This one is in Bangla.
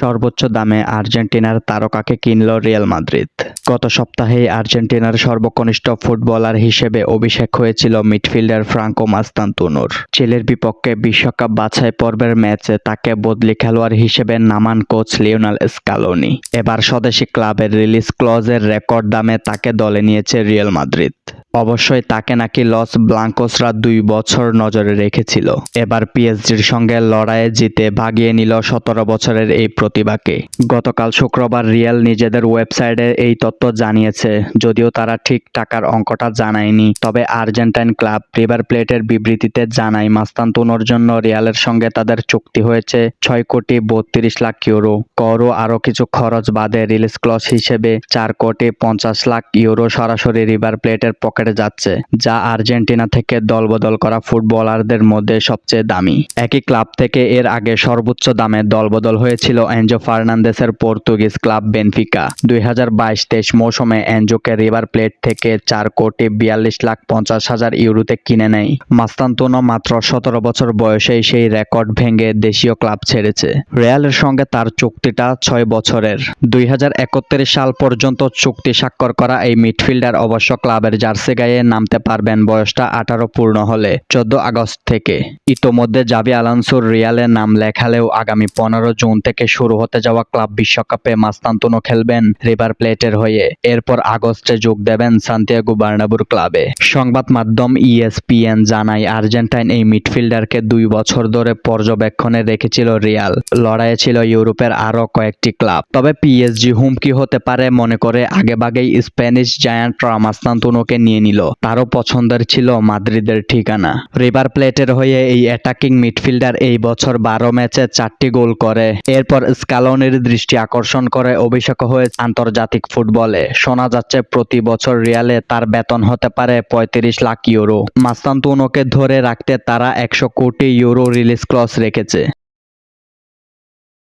সর্বোচ্চ দামে আর্জেন্টিনার তারকাকে কিনল রিয়াল মাদ্রিদ। গত সপ্তাহেই আর্জেন্টিনার সর্বকনিষ্ঠ ফুটবলার হিসেবে অভিষেক হয়েছিল মিডফিল্ডার ফ্রাঙ্কো মাস্তান্তুনোর। চিলের বিপক্ষে বিশ্বকাপ বাছাই পর্বের ম্যাচে তাকে বদলি খেলোয়াড় হিসেবে নামান কোচ লিওনাল স্কালোনি। এবার স্বদেশি ক্লাবের রিলিজ ক্লজের রেকর্ড দামে তাকে দলে নিয়েছে রিয়াল মাদ্রিদ। অবশ্যই তাকে নাকি লস ব্লাঙ্কোসরা দুই বছর নজরে রেখেছিল। এবার পিএসজির সঙ্গে লড়াইয়ে জিতে ভাগিয়ে নিল সতেরো বছরের এই প্রতিভাকে। গতকাল শুক্রবার রিয়াল নিজেদের ওয়েবসাইটে এই তথ্য জানিয়েছে, যদিও তারা ঠিক টাকার অঙ্কটা জানায়নি। তবে আর্জেন্টাইন ক্লাব রিভার প্লেটের বিবৃতিতে জানায় মাস্তান্তুনোর জন্য রিয়ালের সঙ্গে তাদের চুক্তি হয়েছে ছয় কোটি বত্রিশ লাখ ইউরো। করও আরও কিছু খরচ বাদে রিলিজ ক্লস হিসেবে চার কোটি পঞ্চাশ লাখ ইউরো সরাসরি রিভার প্লেটের পকেটে যাচ্ছে, যা আর্জেন্টিনা থেকে দলবদল করা ফুটবলারদের মধ্যে সবচেয়ে দামি। একই ক্লাব থেকে এর আগে সর্বোচ্চ দামে দলবদল হয়েছিল এনজো ফার্নান্দেসের পর্তুগিজ ক্লাব বেনফিকা। দুই হাজার বাইশ তেইশ মৌসুমে এনজোকে রিভার প্লেট থেকে চার কোটি বিয়াল্লিশ লাখ পঞ্চাশ হাজার ইউরোতে কিনে নেয়। মাস্তান্তোনো মাত্র সতেরো বছর বয়সেই সেই রেকর্ড ভেঙে দেশীয় ক্লাব ছেড়েছে। রিয়ালের সঙ্গে তার চুক্তিটা ছয় বছরের। দুই হাজার একত্রিশ সাল পর্যন্ত চুক্তি স্বাক্ষর করা এই মিডফিল্ডার অবশ্য ক্লাবের জার্সি গায়ে নামতে পারবেন বয়সটা আঠারো পূর্ণ হলে, চোদ্দ আগস্ট থেকে। ইতোমধ্যে জাবি আলানসোর রিয়ালে নাম লেখালেও আগামী পনেরো জুন থেকে শুরু হতে যাওয়া ক্লাব বিশ্বকাপে মাস্তান্তনো খেলবেন রিভার প্লেটের হয়ে। এরপর আগস্টে যোগ দেবেন সান্তিয়াগো বার্নাবুর ক্লাবে। সংবাদ মাধ্যম ইএসপিএন জানায়, আর্জেন্টাইন এই মিডফিল্ডারকে দুই বছর ধরে পর্যবেক্ষণে রেখেছিল রিয়াল। লড়াইয়ে ছিল ইউরোপের আরও কয়েকটি ক্লাব। তবে পিএসজি হুমকি হতে পারে মনে করে আগেভাগেই স্প্যানিশ জায়ান্ট মাস্তান্তুনোকে নিয়ে নিল। তারও পছন্দের ছিল মাদ্রিদের ঠিকানা। রিভার প্লেটের হয়ে এই অ্যাটাকিং মিডফিল্ডার এই বছর বারো ম্যাচে চারটি গোল করে। এরপর স্কালনের দৃষ্টি আকর্ষণ করে অভিষেক হয়ে আন্তর্জাতিক ফুটবলে। শোনা যাচ্ছে প্রতি বছর রিয়ালে তার বেতন হতে পারে পঁয়ত্রিশ লাখ ইউরো। মাস্তান্তুনোকে ধরে রাখতে তারা একশো কোটি ইউরো রিলিজ ক্লস রেখেছে।